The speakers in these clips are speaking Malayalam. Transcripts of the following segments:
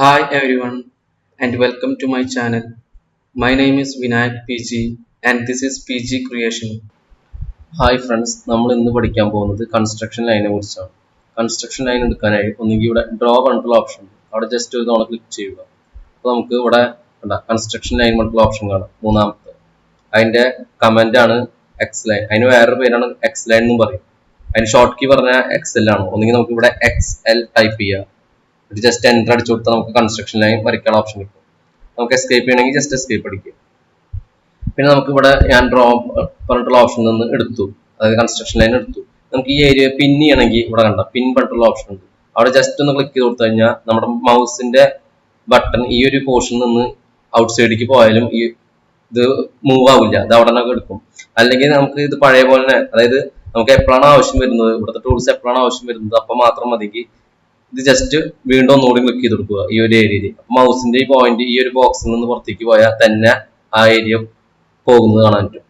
Hi everyone and welcome to my channel. My name is Vinayak PG and this is PG Creation. Hi friends നമ്മൾ ഇന്ന് പഠിക്കാൻ പോകുന്നത് കൺസ്ട്രക്ഷൻ ലൈനെ കുറിച്ചാണ്. കൺസ്ട്രക്ഷൻ ലൈൻ എടുക്കാനായി ഒന്നുകിൽ ഇവിടെ ഡ്രോ കൺട്രോൾ ഓപ്ഷൻ അവിടെ ജസ്റ്റ് ഒരു തവണ ക്ലിക്ക് ചെയ്യുക. അപ്പോൾ നമുക്ക് ഇവിടെ കൺസ്ട്രക്ഷൻ ലൈൻ കൺട്രോൾ ഓപ്ഷൻ കാണാം. മൂന്നാമത്തെ. അതിന്റെ കമന്റ് ആണ് എക്സ് ലൈൻ അതിന് വേറൊരു പേരാണ് എക്സ് ലൈൻ എന്നും പറയും. അതിന് ഷോർട്ട് കീ പറഞ്ഞാൽ എക്സ് എൽ ആണ്. ഒന്നുകിൽ നമുക്ക് ഇവിടെ എക്സ് എൽ ടൈപ്പ് ചെയ്യാം. എന്നിട്ട് ജസ്റ്റ് എന്റർ അടിച്ചു കൊടുത്താൽ നമുക്ക് കൺസ്ട്രക്ഷൻ ലൈൻ വരയ്ക്കാൻ ഓപ്ഷൻ കിട്ടും. നമുക്ക് എസ്കേപ്പ് ചെയ്യണമെങ്കിൽ ജസ്റ്റ് എസ്കേപ്പ് അടിക്കുക പിന്നെ നമുക്ക് ഇവിടെ ഞാൻ ഡ്രോ പറഞ്ഞിട്ടുള്ള ഓപ്ഷൻ നിന്ന് എടുത്തു. അതായത് കൺസ്ട്രക്ഷൻ ലൈൻ എടുത്തു. നമുക്ക് ഈ ഏരിയ പിൻ ചെയ്യണമെങ്കിൽ ഇവിടെ കണ്ട പിൻ പറഞ്ഞിട്ടുള്ള ഓപ്ഷൻ ഉണ്ട്. അവിടെ ജസ്റ്റ് ഒന്ന് ക്ലിക്ക് ചെയ്ത് കൊടുത്തു കഴിഞ്ഞാൽ നമ്മുടെ മൗസിന്റെ ബട്ടൺ ഈ ഒരു പോർഷൻ നിന്ന് ഔട്ട് സൈഡിലേക്ക് പോയാലും ഈ ഇത് മൂവ് ആവില്ല. ഇത് അവിടെ തന്നെ എടുക്കും. അല്ലെങ്കിൽ നമുക്ക് ഇത് പഴയ പോലെ തന്നെ അതായത് നമുക്ക് എപ്പോഴാണ് ആവശ്യം വരുന്നത് ഇവിടുത്തെ ടൂൾസ് എപ്പോഴാണ് ആവശ്യം വരുന്നത് അപ്പൊ മാത്രം മതിയെങ്കിൽ ഇത് ജസ്റ്റ് വീണ്ടും ഒന്നുകൂടി ക്ലിക്ക് ചെയ്ത് കൊടുക്കുക ഈ ഒരു ഏരിയയിൽ മൗസിന്റെ ഈ പോയിന്റ് ഈ ഒരു ബോക്സിൽ നിന്ന് പുറത്തേക്ക് പോയാൽ തന്നെ ആ ഏരിയ പോകുന്നത് കാണാൻ പറ്റും.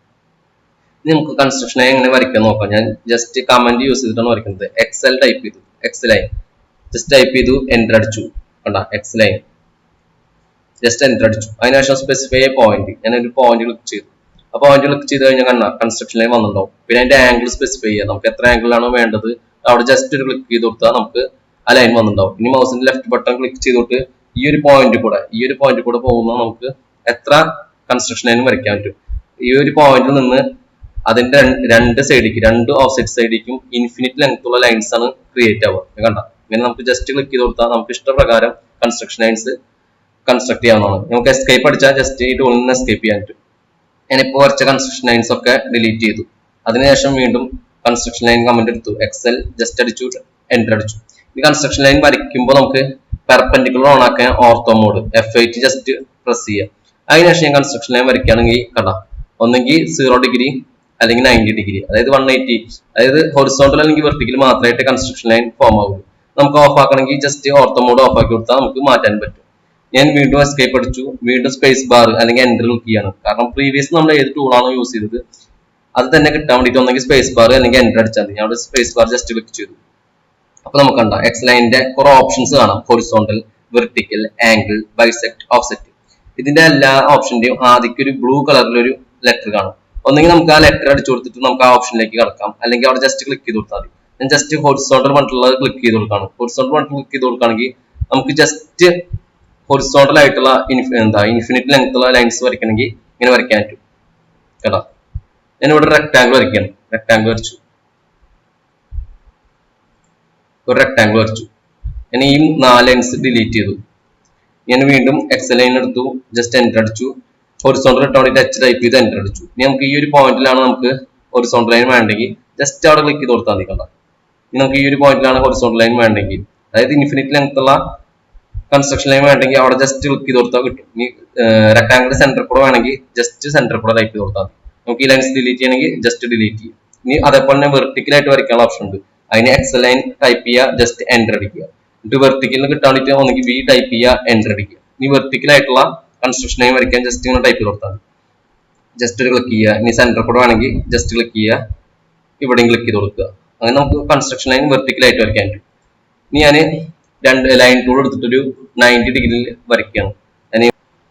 നമുക്ക് കൺസ്ട്രക്ഷനെ എങ്ങനെ വരയ്ക്കാൻ നോക്കാം. ഞാൻ ജസ്റ്റ് കമന്റ് യൂസ് ചെയ്തിട്ടാണ് വരയ്ക്കുന്നത്. എക്സൽ ടൈപ്പ് ചെയ്തു. എക്സ് ലൈൻ ജസ്റ്റ് ടൈപ്പ് ചെയ്തു എന്റർ അടിച്ചു. കണ്ട എക്സ് ലൈൻ ജസ്റ്റ് എന്റർ അടിച്ചു. അതിനുശേഷം സ്പെസിഫൈ പോയിന്റ് ഞാൻ ഒരു പോയിന്റ് ക്ലിക്ക് ചെയ്തു. ആ പോയിന്റ് ക്ലിക്ക് ചെയ്ത് കഴിഞ്ഞാൽ കണ്ട കൺസ്ട്രക്ഷൻ ലൈൻ വന്നിട്ടുണ്ടാവും. പിന്നെ അതിന്റെ ആംഗിൾ സ്പെസിഫൈ ചെയ്യാം. നമുക്ക് എത്ര ആംഗിൾ ആണോ വേണ്ടത്. അവിടെ ജസ്റ്റ് ഒരു ക്ലിക്ക് ചെയ്ത് കൊടുത്താൽ നമുക്ക് ആ ലൈൻ വന്നിട്ടുണ്ടാവും. ഇനി മൗസിന്റെ ലെഫ്റ്റ് ബട്ടൺ ക്ലിക്ക് ചെയ്തിട്ട് ഈ ഒരു പോയിന്റ് കൂടെ ഈ ഒരു പോയിന്റ് കൂടെ പോകുമ്പോൾ നമുക്ക് എത്ര കൺസ്ട്രക്ഷൻ ലൈൻ വരയ്ക്കാൻ പറ്റും? ഈ ഒരു പോയിന്റിൽ നിന്ന് അതിന്റെ രണ്ട് സൈഡിലേക്ക് രണ്ട് ഓപ്പോസിറ്റ് സൈഡിലേക്കും ഇൻഫിനിറ്റ് ലെങ്ത് ഉള്ള ലൈൻസ് ആണ് ക്രിയേറ്റ് ആവുക. കണ്ട? ഇങ്ങനെ നമുക്ക് ജസ്റ്റ് ക്ലിക്ക് ചെയ്ത് കൊടുത്താൽ നമുക്ക് ഇഷ്ടപ്രകാരം കൺസ്ട്രക്ഷൻ ലൈൻസ് കൺസ്ട്രക്ട് ചെയ്യാവുന്നതാണ്. നമുക്ക് എസ്കേപ്പ് അടിച്ചാൽ ജസ്റ്റ് ഈ ടൂളിൽ നിന്ന് എസ്കേപ്പ് ചെയ്യാൻ പറ്റും. ഞാനിപ്പോൾ വരച്ച കൺസ്ട്രക്ഷൻ ലൈൻസ് ഒക്കെ ഡിലീറ്റ് ചെയ്തു. അതിനുശേഷം വീണ്ടും കൺസ്ട്രക്ഷൻ ലൈൻ കമന്റ് എടുത്തു. എക്സൽ ജസ്റ്റ് അടിച്ചു എന്റർ അടിച്ചു. ഈ കൺസ്ട്രക്ഷൻ ലൈൻ വരയ്ക്കുമ്പോൾ നമുക്ക് പെർപെൻഡിക്കുലർ ഓൺ ആക്കാൻ ortho mode F eight just press ചെയ്യുക അതിനുശേഷം ഞാൻ കൺസ്ട്രക്ഷൻ ലൈൻ വരയ്ക്കുകയാണെങ്കിൽ കണ്ട ഒന്നെങ്കിൽ സീറോ ഡിഗ്രി അല്ലെങ്കിൽ നയന്റി ഡിഗ്രി അതായത് വൺ എയ്റ്റി അതായത് ഹൊറിസോണ്ടൽ അല്ലെങ്കിൽ വെർട്ടിക്കൽ മാത്രമായിട്ട് കൺസ്ട്രക്ഷൻ ലൈൻ ഫോം ആകും നമുക്ക് ഓഫ് ആക്കണമെങ്കിൽ ജസ്റ്റ് ഓർത്തോ മോഡ് ഓഫ് ആക്കി കൊടുത്താൽ നമുക്ക് മാറ്റാൻ പറ്റും. ഞാൻ വീണ്ടും എസ്കേപ്പ് അടിച്ചു. വീണ്ടും സ്പേസ് ബാർ അല്ലെങ്കിൽ എന്റർ ക്ലിക്ക് ചെയ്യാണ്. കാരണം പ്രീവിയസ് നമ്മൾ ഏത് ടൂളാണോ യൂസ് ചെയ്തത് അത് തന്നെ കിട്ടാൻ വേണ്ടിയിട്ട് ഒന്നെങ്കിൽ സ്പേസ് ബാർ അല്ലെങ്കിൽ എന്റർ അടിച്ചാൽ മതി. ഞാൻ അവിടെ സ്പേസ് ബാർ ജസ്റ്റ് ക്ലിക്ക് ചെയ്തു. അപ്പൊ നമുക്ക് കണ്ടാം എക്സ് ലൈനിന്റെ കുറെ ഓപ്ഷൻസ് കാണാം. Horizontal vertical angle bisect offset ഇതിന്റെ എല്ലാ ഓപ്ഷന്റെയും ആദ്യം ഒരു ബ്ലൂ കളറിലൊരു ലെറ്റർ കാണും. ഒന്നെങ്കിൽ നമുക്ക് ആ ലെറ്റർ അടിച്ചു കൊടുത്തിട്ട് നമുക്ക് ആ ഓപ്ഷനിലേക്ക് കടക്കാം. അല്ലെങ്കിൽ അവിടെ ജസ്റ്റ് ക്ലിക്ക് ചെയ്ത് കൊടുത്താൽ മതി. ഞാൻ ജസ്റ്റ് ഹൊറിസോണ്ടൽ പറഞ്ഞിട്ടുള്ളത് ക്ലിക്ക് ചെയ്ത് കൊടുക്കാണ്. ഹൊറിസോണ്ടൽ പറഞ്ഞിട്ട് ക്ലിക്ക് ചെയ്ത് കൊടുക്കുകയാണെങ്കിൽ നമുക്ക് ജസ്റ്റ് ഹൊറിസോണ്ടൽ ആയിട്ടുള്ള എന്താ ഇൻഫിനിറ്റ് ലെങ്ത് ഉള്ള ലൈൻസ് വരയ്ക്കണമെങ്കിൽ ഇങ്ങനെ വരയ്ക്കാൻ പറ്റും. കേട്ടോ? ഞാനിവിടെ റെക്ടാങ്കിൾ വരയ്ക്കുകയാണ്. റെക്ടാങ്കിൾ വരച്ചു. ഒരു റെക്ടാങ്കിൾ വരച്ചു. ഞാൻ ഈ നാല് ലൈൻസ് ഡിലീറ്റ് ചെയ്തു. ഞാൻ വീണ്ടും എക്സ് ലൈൻ എടുത്തു. ജസ്റ്റ് എന്റർ അടിച്ചു. ഹൊറിസോണ്ടൽ ഇട്ടാൽ വേണ്ടി ടച്ച് ടൈപ്പ് ചെയ്ത് എന്റർ അടിച്ചു. ഇനി നമുക്ക് ഈ ഒരു പോയിന്റിലാണ് നമുക്ക് ഹൊറിസോണ്ടൽ ലൈൻ വേണ്ടെങ്കിൽ ജസ്റ്റ് അവിടെ ക്ലിക്ക് ചെയ്ത് കൊടുത്താൽ മതി കണ്ട ഇനി നമുക്ക് ഈ ഒരു പോയിന്റിലാണ് ഹൊറിസോണ്ടൽ ലൈൻ വേണ്ടെങ്കിൽ. അതായത് ഇൻഫിനിറ്റ് ലെങ്ത് ഉള്ള കൺസ്ട്രക്ഷൻ ലൈൻ വേണ്ടെങ്കിൽ അവിടെ ജസ്റ്റ് ക്ലിക്ക് ചെയ്ത് കൊടുത്താൽ കിട്ടും. ഇനി റെക്ടാങ്കിൾ സെന്റർ കൂടെ വേണമെങ്കിൽ ജസ്റ്റ് സെന്റർ കൂടെ ടൈപ്പ് ചെയ്ത് കൊടുത്താൽ മതി. നമുക്ക് ഈ ലൈൻസ് ഡിലീറ്റ് ചെയ്യണമെങ്കിൽ ജസ്റ്റ് ഡിലീറ്റ് ചെയ്യും. ഇനി അതേപോലെ തന്നെ വെർട്ടിക്കലായിട്ട് വരയ്ക്കാനുള്ള ഓപ്ഷൻ ഉണ്ട്. അതിന് എക്സൽ ലൈൻ ടൈപ്പ് ചെയ്യുക ജസ്റ്റ് എന്റർ അടിക്കുക. എന്നിട്ട് വെർട്ടിക്കലിന് കിട്ടാൻ വേണ്ടിയിട്ട് ഒന്നെങ്കിൽ വി ടൈപ്പ് ചെയ്യുക എന്റർ അടിക്കുക. ഇനി വെർട്ടിക്കൽ ആയിട്ടുള്ള കൺസ്ട്രക്ഷൻ ലൈൻ വരയ്ക്കാൻ ജസ്റ്റ് ഇങ്ങനെ ടൈപ്പ് ചെയ്ത് കൊടുത്താൽ ജസ്റ്റ് ഒരു ക്ലിക്ക് ചെയ്യുക. ഇനി സെന്റർ കൂടെ വേണമെങ്കിൽ ജസ്റ്റ് ക്ലിക്ക് ചെയ്യുക. ഇവിടെയും ക്ലിക്ക് ചെയ്ത് കൊടുക്കുക. അങ്ങനെ നമുക്ക് കൺസ്ട്രക്ഷൻ ലൈൻ വെർട്ടിക്കൽ ആയിട്ട് വരയ്ക്കാൻ പറ്റും. ഇനി ഞാൻ രണ്ട് ലൈൻ ടൂൾ എടുത്തിട്ടൊരു നയന്റി ഡിഗ്രിയിൽ വരയ്ക്കുകയാണ്.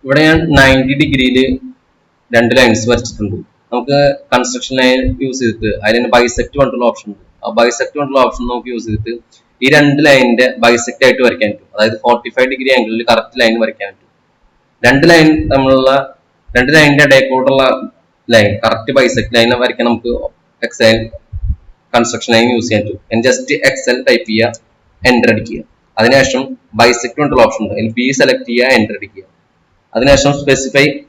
ഇവിടെ ഞാൻ നയന്റി ഡിഗ്രിയിൽ രണ്ട് ലൈൻസ് വരച്ചിട്ടുണ്ട്. നമുക്ക് കൺസ്ട്രക്ഷൻ ലൈൻ യൂസ് ചെയ്തിട്ട് അതിന് ബൈസെക്ട് പറഞ്ഞിട്ടുള്ള ഓപ്ഷൻ ഉണ്ട്. ബൈസെക്ട് കൊണ്ടുള്ള ഓപ്ഷൻ നമുക്ക് യൂസ് ചെയ്തിട്ട് ഈ രണ്ട് ലൈനിന്റെ ബൈസെക്ട് ആയിട്ട് വരയ്ക്കാൻ പറ്റും. അതായത് ഫോർട്ടി ഫൈവ് ഡിഗ്രി ആംഗിളിൽ കറക്റ്റ് ലൈൻ വരയ്ക്കാൻ പറ്റും. രണ്ട് ലൈൻ തമ്മിലുള്ള രണ്ട് ലൈനിന്റെ ഇടയിലൂടെയുള്ള ലൈൻ കറക്റ്റ് ബൈസെക്ട് ലൈൻ വരയ്ക്കാൻ നമുക്ക് എക്സൽ കൺസ്ട്രക്ഷൻ ലൈൻ യൂസ് ചെയ്യാൻ പറ്റും. ജസ്റ്റ് എക്സൽ ടൈപ്പ് ചെയ്യുക എന്റർ അടിക്കുക. അതിനുശേഷം ബൈസെക്ട് കൊണ്ടുള്ള ഓപ്ഷൻ ഉണ്ട്. ബി സെലക്ട് ചെയ്യുക എന്റർ അടിക്കുക. അതിനുശേഷം സ്പെസിഫൈ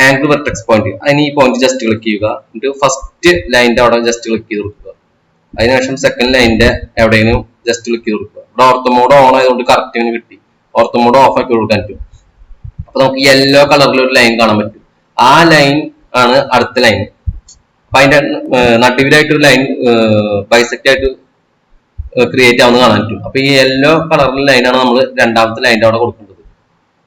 ആംഗിൾ വെർട്ടെക്സ് പോയിന്റ് അതിന് ഈ പോയിന്റ് ജസ്റ്റ് ക്ലിക്ക് ചെയ്യുക. എന്നിട്ട് ഫസ്റ്റ് ലൈനിന്റെ അവിടെ ജസ്റ്റ് ക്ലിക്ക് ചെയ്ത് കൊടുക്കുക. അതിനുശേഷം സെക്കൻഡ് ലൈനിന്റെ എവിടെയെങ്കിലും ജസ്റ്റ് ക്ലിക്ക് ചെയ്ത് കൊടുക്കുക. ഇവിടെ ഓർത്ത മോഡ് ഓൺ ആയതുകൊണ്ട് കറക്റ്റ് ഇങ്ങനെ കിട്ടി. ഓർത്ത മോഡ് ഓഫ് ആക്കി കൊടുക്കാൻ പറ്റും. അപ്പൊ നമുക്ക് യെല്ലോ കളറിൽ ഒരു ലൈൻ കാണാൻ പറ്റും. ആ ലൈൻ ആണ് അടുത്ത ലൈൻ അപ്പൊ അതിന്റെ നടുവിലായിട്ട് ഒരു ലൈൻ ബൈസെക്ട് ആയിട്ട് ക്രിയേറ്റ് ആവുന്ന കാണാൻ പറ്റും. അപ്പൊ ഈ യെല്ലോ കളറിലെ ലൈനാണ് നമ്മൾ രണ്ടാമത്തെ ലൈനിന്റെ അവിടെ കൊടുക്കേണ്ടത്.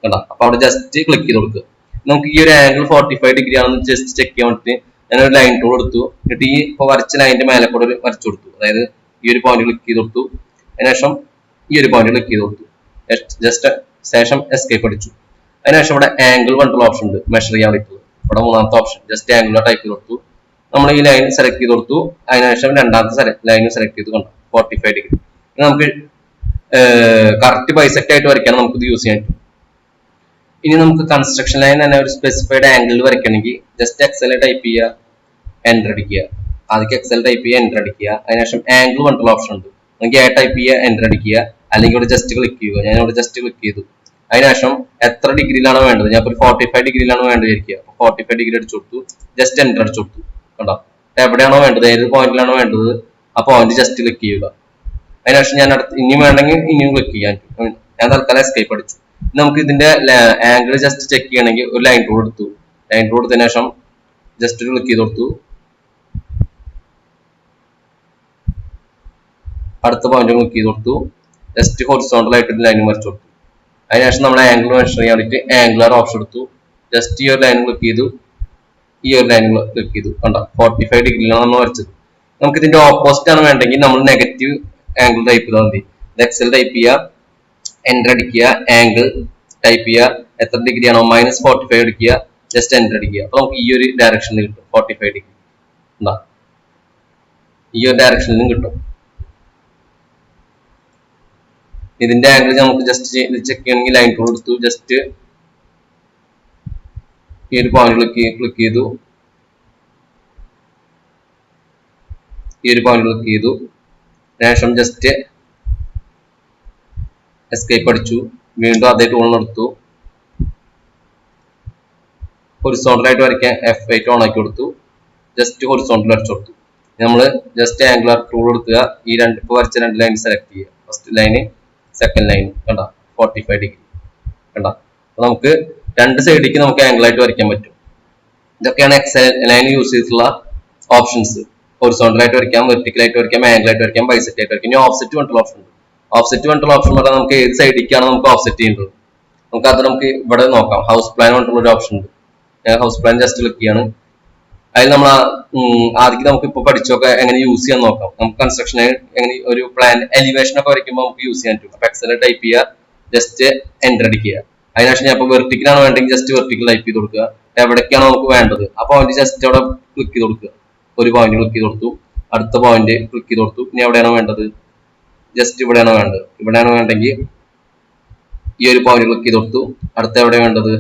കണ്ടോ? അപ്പൊ അവിടെ ജസ്റ്റ് ക്ലിക്ക് ചെയ്ത് കൊടുക്കുക. നമുക്ക് ഈ ഒരു ആംഗിൾ ഫോർട്ടി ഫൈവ് ഡിഗ്രി ആണെന്ന് ജസ്റ്റ് ചെക്ക് ചെയ്യാൻ വേണ്ടിട്ട് ഞാനൊരു ലൈൻ ടൂൾ എടുത്തു എന്നിട്ട് ഈ ഇപ്പൊ വരച്ച ലൈനിന്റെ മേലെ കൂടെ ഒരു വരച്ചു കൊടുത്തു. അതായത് ഈ ഒരു പോയിന്റ് ക്ലിക്ക് ചെയ്ത് കൊടുത്തു. അതിനുശേഷം ഈ ഒരു പോയിന്റ് ക്ലിക്ക് ചെയ്ത് കൊടുത്തു. ജസ്റ്റ് ശേഷം എസ്കേപ്പ് അടിച്ചു. അതിനുശേഷം ഇവിടെ ആംഗിൾ പറഞ്ഞിട്ടുള്ള ഓപ്ഷൻ ഉണ്ട്. മെഷർ ചെയ്യാൻ വേണ്ടിയിട്ടുള്ളത് ഇവിടെ മൂന്നാമത്തെ ഓപ്ഷൻ ജസ്റ്റ് ആംഗിൾ ടൈപ്പ് ചെയ്ത് കൊടുത്തു. നമ്മൾ ഈ ലൈൻ സെലക്ട് ചെയ്ത് കൊടുത്തു. അതിനുശേഷം രണ്ടാമത്തെ ലൈൻ സെലക്ട് ചെയ്ത് കണ്ടു. ഫോർട്ടി ഫൈവ് ഡിഗ്രി നമുക്ക് കറക്റ്റ് ബൈസെക്ട് ആയിട്ട് വരയ്ക്കാൻ നമുക്ക് ഇത് യൂസ് ചെയ്യാൻ പറ്റും. ഇനി നമുക്ക് കൺസ്ട്രക്ഷൻ ലൈൻ തന്നെ ഒരു സ്പെസിഫൈഡ് ആംഗിളിൽ വരയ്ക്കണമെങ്കിൽ ജസ്റ്റ് എക്സൽ ടൈപ്പ് ചെയ്യുക എന്റർ അടിക്കുക. ആദ്യം എക്സൽ ടൈപ്പ് ചെയ്യുക എന്റർ അടിക്കുക. അതിനുശേഷം ആംഗിൾ പറഞ്ഞിട്ടുള്ള ഓപ്ഷൻ ഉണ്ട്. നമുക്ക് എ ടൈപ്പ് ചെയ്യുക എന്റർ അടിക്കുക. അല്ലെങ്കിൽ ഇവിടെ ജസ്റ്റ് ക്ലിക്ക് ചെയ്യുക. ഞാൻ ഇവിടെ ജസ്റ്റ് ക്ലിക്ക് ചെയ്തു. അതിനുശേഷം എത്ര ഡിഗ്രിയിലാണ് വേണ്ടത്? ഞാൻ ഒരു ഫോർട്ടി ഫൈവ് ഡിഗ്രിയിലാണ് വേണ്ടത് ഇരിക്കുക ഫോർട്ടി ഫൈവ് ഡിഗ്രി അടിച്ചു കൊടുത്തു. ജസ്റ്റ് എന്റർ അടിച്ചു കൊടുത്തു. കണ്ടോ? എവിടെയാണോ വേണ്ടത്? ഏത് പോയിന്റിലാണോ വേണ്ടത്? ആ പോയിന്റ് ജസ്റ്റ് ക്ലിക്ക് ചെയ്യുക. അതിനുശേഷം ഞാൻ ഇനിയും വേണമെങ്കിൽ ഇനിയും ക്ലിക്ക് ചെയ്യാൻ ഞാൻ തൽക്കാലം എസ്കേപ്പ് അടിച്ചു. നമുക്ക് ഇതിന്റെ ആംഗിൾ ജസ്റ്റ് ചെക്ക് ചെയ്യണമെങ്കിൽ ഒരു ലൈൻ റൂൾ എടുത്തു. ലൈൻ റൂൾ എടുത്തതിന് ശേഷം ജസ്റ്റ് ക്ലിക്ക് ചെയ്ത് കൊടുത്തു. അടുത്ത പോയിന്റ് ക്ലിക്ക് ചെയ്ത് കൊടുത്തു. ജസ്റ്റ് ഹൊറിസോണ്ടൽ ആയിട്ട് ലൈൻ വരച്ചു കൊടുത്തു. അതിനുശേഷം നമ്മൾ ആംഗിൾ മെഷർ ചെയ്യാൻ വേണ്ടിയിട്ട് ആംഗുലർ ഓപ്ഷൻ എടുത്തു. ജസ്റ്റ് ഈ ഒരു ലൈൻ ക്ലിക്ക് ചെയ്തു. ഈ ഒരു ലൈൻ ക്ലിക്ക് ചെയ്തു. കണ്ട? ഫോർട്ടി ഫൈവ് ഡിഗ്രിയിലാണ് നമ്മൾ വരച്ചത്. നമുക്ക് ഇതിന്റെ ഓപ്പോസിറ്റ് ആണ് വേണ്ടെങ്കിൽ നമ്മൾ നെഗറ്റീവ് ആംഗിൾ ടൈപ്പ് ചെയ്താൽ മതി. എക്സൽ ടൈപ്പ് ചെയ്യുക എന്റർ അടിക്കുക ആംഗിൾ ടൈപ്പ് ചെയ്യുക. എത്ര ഡിഗ്രി ആണോ? മൈനസ് ഫോർട്ടി ഫൈവ് അടിക്കുക ജസ്റ്റ് എന്റർ അടിക്കുക. അപ്പോൾ നമുക്ക് ഈ ഒരു ഡയറക്ഷനിൽ കിട്ടും. ഫോർട്ടി ഫൈവ് ഡിഗ്രി എന്താ ഈ ഒരു ഡയറക്ഷനിൽ നിന്നും കിട്ടും. ഇതിന്റെ ആംഗിൾ നമുക്ക് ജസ്റ്റ് ചെക്ക് ചെയ്യണമെങ്കിൽ ലൈൻ ടൂൾ എടുത്തു. ജസ്റ്റ് ഈ ഒരു പോയിന്റ് ക്ലിക്ക് ക്ലിക്ക് ചെയ്തു. ഈ ഒരു പോയിന്റ് ക്ലിക്ക് ചെയ്തു. ശേഷം ജസ്റ്റ് എസ്കേപ്പ് അടിച്ചു. വീണ്ടും അതേ ടൂൾ എടുത്തു ഹൊറിസോണ്ടലായിട്ട് വരയ്ക്കാൻ എഫ് എയ്റ്റ് ഓൺ ആക്കി കൊടുത്തു. ജസ്റ്റ് ഹൊറിസോണ്ടൽ അടിച്ചു കൊടുത്തു. നമ്മൾ ജസ്റ്റ് ആംഗുലർ ടൂൾ എടുക്കുക. ഈ രണ്ട് ഇപ്പോൾ വരച്ച രണ്ട് ലൈൻ സെലക്ട് ചെയ്യുക. ഫസ്റ്റ് ലൈന് സെക്കൻഡ് ലൈൻ കണ്ട? ഫോർട്ടി ഫൈവ് ഡിഗ്രി കണ്ട? അപ്പോൾ നമുക്ക് രണ്ട് സൈഡിലേക്ക് നമുക്ക് ആംഗിളായിട്ട് വരയ്ക്കാൻ പറ്റും. ഇതൊക്കെയാണ് എക്സൽ ലൈൻ യൂസ് ചെയ്തിട്ടുള്ള ഓപ്ഷൻസ് ഹൊറിസോണ്ടലായിട്ട് വരയ്ക്കാം വെർട്ടിക്കലായിട്ട് വരയ്ക്കാം ആംഗിളായിട്ട് വരയ്ക്കാം ബൈസെറ്റ് ആയിട്ട് വരയ്ക്കാം. ഇനി ഓഫ്സെറ്റ് പറഞ്ഞിട്ടുള്ള ഓപ്ഷൻ ഉണ്ട്. ഓഫ്സെറ്റ് പറഞ്ഞിട്ടുള്ള ഓപ്ഷൻ പറഞ്ഞാൽ നമുക്ക് ഏത് സൈഡിലേക്കാണ് നമുക്ക് ഓഫ്സെറ്റ് ചെയ്യേണ്ടത്. നമുക്ക് അത് നമുക്ക് ഇവിടെ നോക്കാം. ഹൗസ് പ്ലാൻ പറഞ്ഞിട്ടുള്ള ഒരു ഓപ്ഷൻ ഉണ്ട്. ഞാൻ ഹൗസ് പ്ലാൻ ജസ്റ്റ് ക്ലിക്ക് ചെയ്യാണ്. അതിൽ നമ്മൾ ആദ്യം നമുക്ക് ഇപ്പൊ പഠിച്ചൊക്കെ എങ്ങനെ യൂസ് ചെയ്യാൻ നോക്കാം. നമുക്ക് കൺസ്ട്രക്ഷൻ എങ്ങനെ ഒരു പ്ലാൻ എലിവേഷൻ ഒക്കെ വരയ്ക്കുമ്പോൾ നമുക്ക് യൂസ് ചെയ്യാൻ പറ്റും. അപ്പൊ എക്സൽ ടൈപ്പ് ചെയ്യുക ജസ്റ്റ് എന്റർ അടിക്കുക. അതിനുശേഷം ഞാൻ ഇപ്പൊ വെർട്ടിക്കലാണ് വേണ്ടെങ്കിൽ ജസ്റ്റ് വെർട്ടിക്കൽ ടൈപ്പ് ചെയ്ത് കൊടുക്കുക. എവിടേക്കാണ് നമുക്ക് വേണ്ടത്? ആ പോയിന്റ് ജസ്റ്റ് അവിടെ ക്ലിക്ക് ചെയ്ത് കൊടുക്കുക. ഒരു പോയിന്റ് ക്ലിക്ക് ചെയ്ത് കൊടുത്തു. അടുത്ത പോയിന്റ് ക്ലിക്ക് ചെയ്ത് കൊടുത്തു. ഇനി എവിടെയാണ് വേണ്ടത്? ജസ്റ്റ് ഇവിടെയാണ് വേണ്ടത്. ഇവിടെയാണ് വേണ്ടെങ്കിൽ ഈ ഒരു പോയിന്റ് ക്ലിക്ക് ചെയ്ത് കൊടുത്തു. അടുത്ത എവിടെ വേണ്ടത്?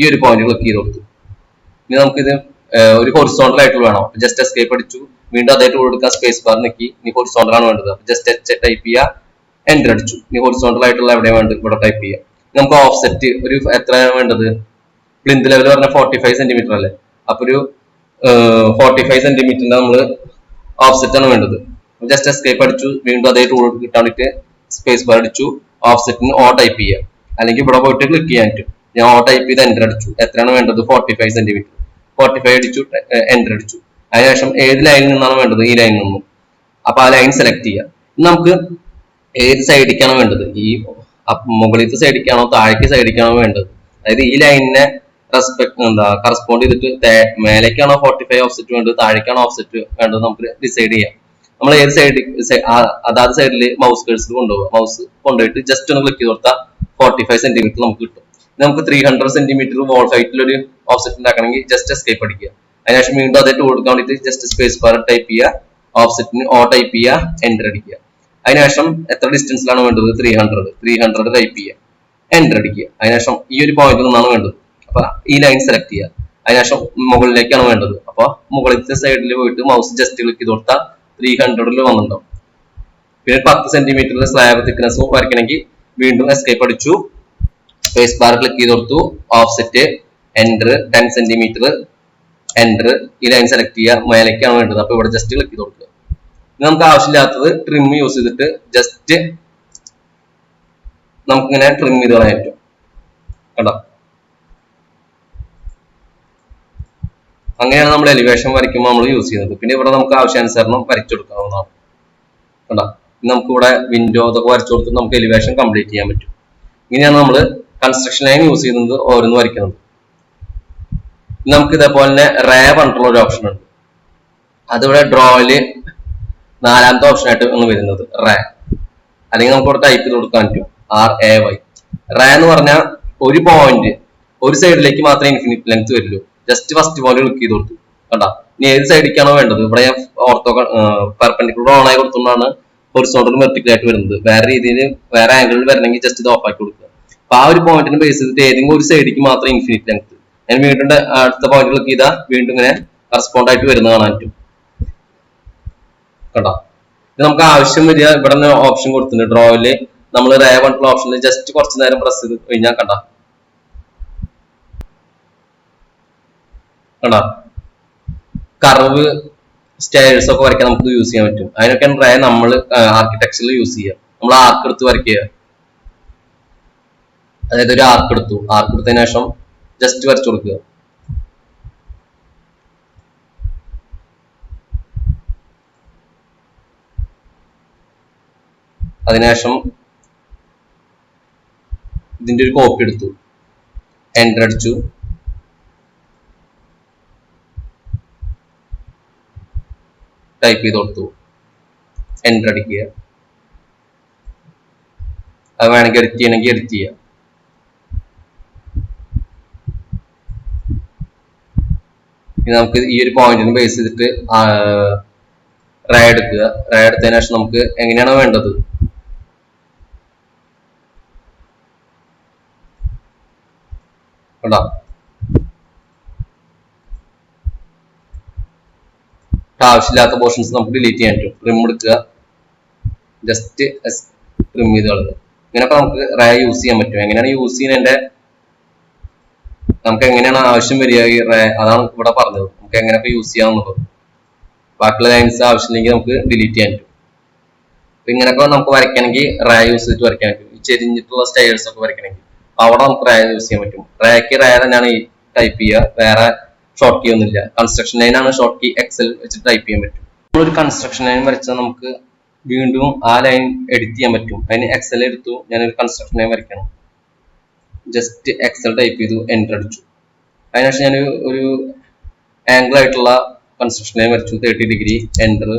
ഈ ഒരു പോയിന്റ് ക്ലിക്ക് ചെയ്ത് കൊടുത്തു. ഇനി നമുക്കിത് ഒരു ഹൊറിസോണ്ടൽ ആയിട്ട് വേണം. ജസ്റ്റ് എസ്കേപ്പ് അടിച്ചു. വീണ്ടും അതേ ടൂൾ എടുക്കുക സ്പേസ് ബാർ നിക്കി ഇനി ഹൊറിസോണ്ടൽ ആണ് വേണ്ടത്. ജസ്റ്റ് എച്ച് ടൈപ്പ് ചെയ്യുക എന്റർ അടിച്ചു. ഇനി ഹൊറിസോണ്ടൽ ആയിട്ടുള്ള എവിടെ വേണ്ടത്? ഇവിടെ ടൈപ്പ് ചെയ്യുക നമുക്ക് ഓഫ്സെറ്റ് ഒരു എത്രയാണ് വേണ്ടത്? പ്ലിന്ത് ലെവൽ പറഞ്ഞാൽ ഫോർട്ടി ഫൈവ് സെന്റിമീറ്റർ അല്ലേ? അപ്പൊ ഒരു ഫോർട്ടി ഫൈവ് സെന്റിമീറ്ററിന്റെ നമ്മൾ ഓഫ്സെറ്റ് ആണ് വേണ്ടത്. ജസ്റ്റ് എസ്കേപ്പ് അടിച്ചു. വീണ്ടും അതേ ടൂൾ കിട്ടാൻ സ്പേസ് ബാർ അടിച്ചു. ഓഫ്സെറ്റിന് ഓ ടൈപ്പ് ചെയ്യുക അല്ലെങ്കിൽ ഇവിടെ പോയിട്ട് ക്ലിക്ക് പറ്റും. ഞാൻ ഓ ടൈപ്പ് ചെയ്ത് എന്റർ അടിച്ചു. എത്രയാണ് വേണ്ടത്? Forty five centimetre forty five അടിച്ചു എന്റർ അടിച്ചു. അതിനുശേഷം ഏത് ലൈനിൽ നിന്നാണ് വേണ്ടത്? ഈ ലൈനിൽ നിന്നും. അപ്പൊ ആ ലൈൻ സെലക്ട് ചെയ്യുക നമുക്ക് ഏത് സൈഡിലേക്കാണ് വേണ്ടത്? ഈ മുകളിലത്തെ സൈഡിലേക്കാണോ താഴേക്ക് സൈഡിലേക്കാണോ വേണ്ടത്? അതായത് ഈ ലൈനിനെ റെസ്പെക്ട് എന്താ കറസ്പോണ്ട് ചെയ്തിട്ട് മേലേക്കാണോ ഫോർട്ടി ഫൈവ് ഓഫ്സെറ്റ് വേണ്ടത്? താഴേക്കാണോ ഓഫ്സെറ്റ് വേണ്ടത്? നമുക്ക് ഡിസൈഡ് ചെയ്യാം. നമ്മൾ ഏത് സൈഡിൽ അതാത് സൈഡിൽ മൗസ് കേഴ്സ് കൊണ്ടുപോകുക മൗസ് കൊണ്ടുപോയിട്ട് ജസ്റ്റ് ഒന്ന് ക്ലിക്ക് കൊടുത്താൽ ഫോർട്ടി ഫൈവ് സെന്റിമീറ്റർ നമുക്ക് കിട്ടും. നമുക്ക് ത്രീ ഹൺഡ്രഡ് സെന്റിമീറ്റർ വോൾ ഹൈറ്റിൽ ഒരു ഓഫ്സെറ്റ് ഉണ്ടാക്കണമെങ്കിൽ ജസ്റ്റ് എസ്കേപ്പ് അടിക്കുക. അതിനുശേഷം വീണ്ടും അതേ ടൂൾ കൊടുക്കാൻ വേണ്ടിയിട്ട് ജസ്റ്റ് സ്പേസ് ബാർ ടൈപ്പ് ചെയ്യുക. ഓഫ്സെറ്റിന് ഓ ടൈപ്പ് ചെയ്യുക എന്റർ അടിക്കുക. അതിനുശേഷം എത്ര ഡിസ്റ്റൻസിലാണ് വേണ്ടത്? Three hundred three hundred type ചെയ്യുക. എന്റർ അടിക്കുക. അതിനുശേഷം ഈ ഒരു പോയിന്റിൽ നിന്നാണ് വേണ്ടത്. അപ്പൊ ഈ ലൈൻ സെലക്ട് ചെയ്യുക. അതിനുശേഷം മുകളിലേക്കാണ് വേണ്ടത്. അപ്പൊ മുകളിലത്തെ സൈഡിൽ പോയിട്ട് മൗസ് ജസ്റ്റ് ക്ലിക്ക് ചെയ്ത് കൊടുത്താൽ ത്രീ ഹൺഡ്രഡിൽ വന്നിട്ടുണ്ടാവും. പിന്നെ പത്ത് സെന്റിമീറ്ററിൽ സ്ലാബ് തിക്നെസ് വരയ്ക്കണമെങ്കിൽ വീണ്ടും എസ്കേപ്പ് അടിച്ചു. സ്പേസ് ബാർ ക്ലിക്ക് ചെയ്ത് കൊടുത്തു. Offset enter ten centimetre enter ഈ ലൈൻ സെലക്ട് ചെയ്യുക. മേലേക്കാണ് വേണ്ടത്. അപ്പൊ ഇവിടെ ജസ്റ്റ് ക്ലിക്ക് ചെയ്ത് കൊടുക്കുക. നമുക്ക് ആവശ്യമില്ലാത്തത് ട്രിം യൂസ് ചെയ്തിട്ട് ജസ്റ്റ് നമുക്കിങ്ങനെ ട്രിം ചെയ്ത് കളയാൻ പറ്റും. കണ്ടോ? അങ്ങനെയാണ് നമ്മൾ എലിവേഷൻ വരയ്ക്കുമ്പോൾ നമ്മൾ യൂസ് ചെയ്യുന്നത്. പിന്നെ ഇവിടെ നമുക്ക് ആവശ്യാനുസരണം വരച്ചു കൊടുക്കാവുന്നതാണ് കണ്ടോ? നമുക്ക് ഇവിടെ വിൻഡോ അതൊക്കെ വരച്ചു കൊടുത്ത് നമുക്ക് എലിവേഷൻ കംപ്ലീറ്റ് ചെയ്യാൻ പറ്റും. ഇങ്ങനെയാണ് നമ്മൾ കൺസ്ട്രക്ഷൻ ലൈൻ യൂസ് ചെയ്യുന്നത് ഓരോന്ന് വരയ്ക്കുന്നത്. നമുക്ക് ഇതേപോലെ തന്നെ റേ പറഞ്ഞിട്ടുള്ള ഒരു ഓപ്ഷൻ ഉണ്ട്. അതിവിടെ ഡ്രോയിൽ നാലാമത്തെ ഓപ്ഷൻ ആയിട്ട് ആണ് വരുന്നത് റേ അല്ലെങ്കിൽ നമുക്ക് ഇവിടെ ടൈപ്പ് ചെയ്ത് കൊടുക്കാൻ പറ്റും. ആർ എ വൈ റേ എന്ന് പറഞ്ഞാൽ ഒരു പോയിന്റ് ഒരു സൈഡിലേക്ക് മാത്രമേ ഇൻഫിനിറ്റ് ലെങ്ത് വരുള്ളൂ. ജസ്റ്റ് ഫസ്റ്റ് പോലെ ക്ലിക്ക് ചെയ്ത് കൊടുത്തു. കണ്ട? ഇനി ഏത് സൈഡിലേക്കാണോ വേണ്ടത്? ഇവിടെ ഞാൻ ഓർത്തോ പെർപെൻഡിക്കുലർ ഓൺ ആയി കൊടുത്തുകൊണ്ടാണ് ഹൊറിസോണ്ടൽ വെർട്ടിക്കൽ ആയിട്ട് വരുന്നത്. വേറെ രീതിയിൽ വേറെ ആംഗിളിൽ വരണമെങ്കിൽ ജസ്റ്റ് ഇത് ഓഫ് ആക്കി കൊടുക്കുക. അപ്പൊ ആ ഒരു പോയിന്റിന് ബേസ് ചെയ്തിട്ട് ഏതെങ്കിലും ഒരു സൈഡിലേക്ക് മാത്രം ഇൻഫിനിറ്റ് ലെങ്ത് ഞാൻ വീണ്ടും അടുത്ത പോയിന്റ് ക്ലിക്ക് ചെയ്താൽ വീണ്ടും ഇങ്ങനെ കറസ്പോണ്ട് ആയിട്ട് വരുന്നത് കാണാൻ പറ്റും. കണ്ടോ? ഇത് നമുക്ക് ആവശ്യം വരിക. ഇവിടെ ഓപ്ഷൻ കൊടുത്തിട്ടുണ്ട്. ഡ്രോയിൽ നമ്മൾ റേ വൺ ഓപ്ഷനിൽ ജസ്റ്റ് കുറച്ച് നേരം പ്രസ് ചെയ്ത് കഴിഞ്ഞാൽ കണ്ട? കണ്ട കർവ് സ്റ്റേഴ്സ് ഒക്കെ വരയ്ക്കാൻ നമുക്ക് യൂസ് ചെയ്യാൻ പറ്റും. അതിനൊക്കെ റേ നമ്മൾ ആർക്കിടെക്ചറിൽ യൂസ് ചെയ്യുക നമ്മൾ ആർക്ക് എടുത്ത് വരയ്ക്കുക. അതായത് ഒരു ആർക്ക് എടുത്തു. ആർക്ക് എടുത്തതിന് ശേഷം ജസ്റ്റ് വരച്ചു കൊടുക്കുക. അതിനുശേഷം ഇതിന്റെ ഒരു കോപ്പി എടുത്തു. എന്റർ അടിച്ചു. ടൈപ്പ് ചെയ്ത് കൊടുത്തു. എന്റർ അടിക്കുക. അത് വേണമെങ്കിൽ എഡിറ്റ് ചെയ്യണമെങ്കിൽ എഡിറ്റ് ചെയ്യാം. ഇനി നമുക്ക് ഈ ഒരു പോയിന്റിന് ബേസ് ചെയ്തിട്ട് റേ എടുക്കുക. റേ എടുത്തതിന് ശേഷം നമുക്ക് എങ്ങനെയാണോ വേണ്ടത്? കണ്ടോ? ആവശ്യമില്ലാത്ത പോർഷൻസ് നമുക്ക് ഡിലീറ്റ് ചെയ്യാൻ പറ്റും. ട്രിം എടുക്കുക. ജസ്റ്റ് ട്രിം ചെയ്ത് കളയുക ഇങ്ങനെയൊക്കെ നമുക്ക് റേ യൂസ് ചെയ്യാൻ പറ്റും. എങ്ങനെയാണ് യൂസ് ചെയ്യുന്നതിന്റെ നമുക്ക് എങ്ങനെയാണ് ആവശ്യം വരിക ഈ റേ അതാണ് ഇവിടെ പറഞ്ഞത്. നമുക്ക് എങ്ങനെയൊക്കെ യൂസ് ചെയ്യാമെന്നുള്ളത് ബാക്കിയുള്ള ലൈൻസ് ആവശ്യമില്ലെങ്കിൽ നമുക്ക് ഡിലീറ്റ് ചെയ്യാൻ പറ്റും. അപ്പൊ ഇങ്ങനെയൊക്കെ നമുക്ക് വരയ്ക്കണമെങ്കിൽ റേ യൂസ് ചെയ്തിട്ട് വരയ്ക്കാൻ പറ്റും. ഈ ചെരിഞ്ഞിട്ടുള്ള സ്റ്റൈൽസ് ഒക്കെ വരയ്ക്കണമെങ്കിൽ. അവിടെ നമുക്ക് റേ യൂസ് ചെയ്യാൻ പറ്റും. റേക്ക് റേ തന്നെയാണ് ഈ ടൈപ്പ് ചെയ്യുക. വേറെ ഷോർട്ട് കീ ഒന്നുമില്ല. കൺസ്ട്രക്ഷൻ ലൈൻ ആണ് ഷോർട്ട് കീ എക്സൽ വെച്ച് ടൈപ്പ് ചെയ്യാൻ പറ്റും. നമ്മളൊരു കൺസ്ട്രക്ഷൻ ലൈൻ വരച്ചാൽ നമുക്ക് വീണ്ടും ആ ലൈൻ എഡിറ്റ് ചെയ്യാൻ പറ്റും. അതിന് എക്സൽ എടുത്തു ഞാനൊരു കൺസ്ട്രക്ഷൻ ലൈൻ വരയ്ക്കണം. ജസ്റ്റ് എക്സൽ ടൈപ്പ് ചെയ്തു എന്റർ അടിച്ചു. അതിനുശേഷം ഞാൻ ഒരു ആംഗിൾ ആയിട്ടുള്ള കൺസ്ട്രക്ഷൻ ലൈൻ വരച്ചു തേർട്ടി ഡിഗ്രി എന്റർ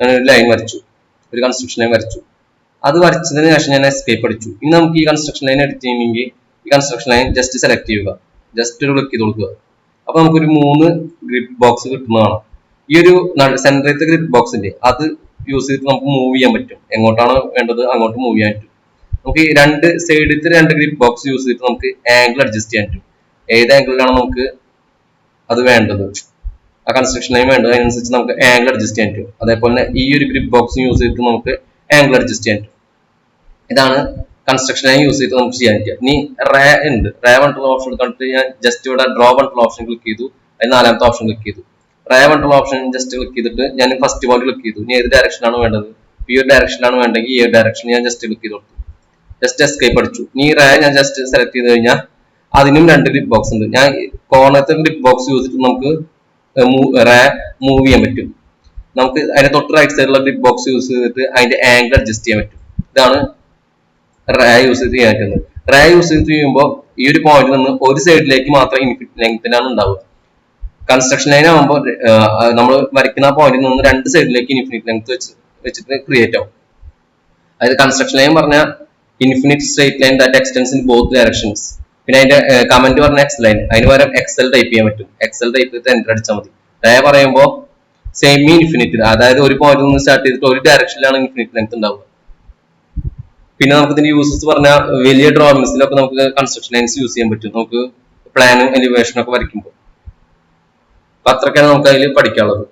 ഞാനൊരു ലൈൻ വരച്ചു ഒരു കൺസ്ട്രക്ഷൻ ലൈൻ വരച്ചു. അത് വരച്ചതിന് ശേഷം ഞാൻ എസ്കേപ്പ് അടിച്ചു. ഇനി നമുക്ക് ഈ കൺസ്ട്രക്ഷൻ ലൈൻ എഡിറ്റ് ചെയ്യണമെങ്കിൽ ഈ കൺസ്ട്രക്ഷൻ ലൈൻ ജസ്റ്റ് സെലക്ട് ചെയ്യുക. ജസ്റ്റ് ഒരു ക്ലിക്ക് ചെയ്ത് കൊടുക്കുക. അപ്പൊ നമുക്കൊരു മൂന്ന് ഗ്രിപ്പ് ബോക്സ് കിട്ടുന്നതാണ്. ഈ ഒരു സെൻട്രത്തെ ഗ്രിപ്പ് ബോക്സ് ഇല്ലേ അത് യൂസ് ചെയ്തിട്ട് നമുക്ക് മൂവ് ചെയ്യാൻ പറ്റും. എങ്ങോട്ടാണ് വേണ്ടത് അങ്ങോട്ട് മൂവ് ചെയ്യാൻ പറ്റും. നമുക്ക് രണ്ട് സൈഡിലത്തെ രണ്ട് ഗ്രിപ്പ് ബോക്സ് യൂസ് ചെയ്തിട്ട് നമുക്ക് ആംഗിൾ അഡ്ജസ്റ്റ് ചെയ്യാൻ പറ്റും. ഏത് ആംഗിളിലാണ് നമുക്ക് അത് വേണ്ടത്? ആ കൺസ്ട്രക്ഷൻ ലൈൻ വേണ്ടത്. അതിനനുസരിച്ച് നമുക്ക് ആംഗിൾ അഡ്ജസ്റ്റ് ചെയ്യാൻ പറ്റും. അതേപോലെ ഈ ഒരു ഗ്രിപ്പ് ബോക്സ് യൂസ് ചെയ്തിട്ട് നമുക്ക് ആംഗിൾ അഡ്ജസ്റ്റ് ചെയ്യാൻ പറ്റും. ഇതാണ് കൺസ്ട്രക്ഷൻ ആയി യൂസ് ചെയ്ത് നമുക്ക് ചെയ്യാൻ പറ്റുക ഇനി റേ ഉണ്ട്. റേ വണ്ടുള്ള ഓപ്ഷൻ കണ്ടിട്ട് ഞാൻ ജസ്റ്റ് ഇവിടെ ഡ്രോ വണ്ടുള്ള ഓപ്ഷൻ ക്ലിക്ക് ചെയ്തു. അതിന് നാലാമത്തെ ഓപ്ഷൻ ക്ലിക്ക് ചെയ്തു. റേ വണ്ടുള്ള ഓപ്ഷൻ ജസ്റ്റ് ക്ലിക്ക് ചെയ്തിട്ട് ഞാൻ ഫസ്റ്റ് പോയിന്റ് ക്ലിക്ക് ചെയ്തു. ഇനി ഏത് ഡയറക്ഷനാണ് വേണ്ടത്? ഈ ഒരു ഡയറക്ഷനാണ് വേണ്ടെങ്കിൽ ഈ ഒരു ഡയറക്ഷൻ ഞാൻ ജസ്റ്റ് ക്ലിക്ക് ചെയ്ത് കൊടുത്തു. ജസ്റ്റ് എസ്കേപ്പ് അടിച്ചു. ഇനി റേ ഞാൻ ജസ്റ്റ് സെലക്ട് ചെയ്ത് കഴിഞ്ഞാൽ അതിനും രണ്ട് ഗ്രിപ്പ് ബോക്സ് ഉണ്ട്. ഞാൻ കോർണത്തെ ഗ്രിപ്പ് ബോക്സ് യൂസ് ചെയ്തിട്ട് നമുക്ക് റേ മൂവ് ചെയ്യാൻ പറ്റും. നമുക്ക് അതിന്റെ തൊട്ട് റൈറ്റ് സൈഡിലുള്ള ഗ്രിപ്പ് ബോക്സ് യൂസ് ചെയ്തിട്ട് അതിന്റെ ആംഗിൾ അഡ്ജസ്റ്റ് ചെയ്യാൻ പറ്റും. ഇതാണ് റേ യൂസ് ചെയ്ത് പറ്റുന്നത് റേ യൂസ് ചെയ്ത് ചെയ്യുമ്പോൾ ഈ ഒരു പോയിന്റിൽ നിന്ന് ഒരു സൈഡിലേക്ക് മാത്രം ഇൻഫിനിറ്റ് ലെങ്ത്തിലാണ് ഉണ്ടാവുക. കൺസ്ട്രക്ഷൻ ലൈൻ ആകുമ്പോൾ നമ്മൾ വരയ്ക്കുന്ന പോയിന്റിൽ നിന്ന് രണ്ട് സൈഡിലേക്ക് ഇൻഫിനിറ്റ് ലെങ്ത് വെച്ച് വെച്ചിട്ട് ക്രിയേറ്റ് ആവും. അതായത് കൺസ്ട്രക്ഷൻ ലൈൻ പറഞ്ഞാൽ infinite straight line that extends in both directions പിന്നെ അതിന്റെ കമന്റ് പറഞ്ഞ എക്സ് ലൈൻ അതിന് പകരം എക്സൽ ടൈപ്പ് ചെയ്യാൻ പറ്റും. എക്സൽ ടൈപ്പ് ചെയ്തിട്ട് എന്റർ അടിച്ചാൽ മതി. റേ പറയുമ്പോൾ സെമി ഇൻഫിനിറ്റ് അതായത് ഒരു പോയിന്റിൽ നിന്ന് സ്റ്റാർട്ട് ചെയ്തിട്ട് ഒരു ഡയറക്ഷനിലാണ് ഇൻഫിനിറ്റ് ലെങ്ത് ഉണ്ടാവുക. പിന്നെ നമുക്ക് ഇതിന്റെ യൂസസ് പറഞ്ഞാൽ വലിയ ഡ്രോയിങ്സിലൊക്കെ നമുക്ക് കൺസ്ട്രക്ഷൻ ലൈൻസ് യൂസ് ചെയ്യാൻ പറ്റും. നമുക്ക് പ്ലാനും എലിവേഷനും ഒക്കെ വരയ്ക്കുമ്പോൾ അപ്പൊ അത്രയ്ക്കാണ് നമുക്ക് അതിൽ പഠിക്കാനുള്ളത്.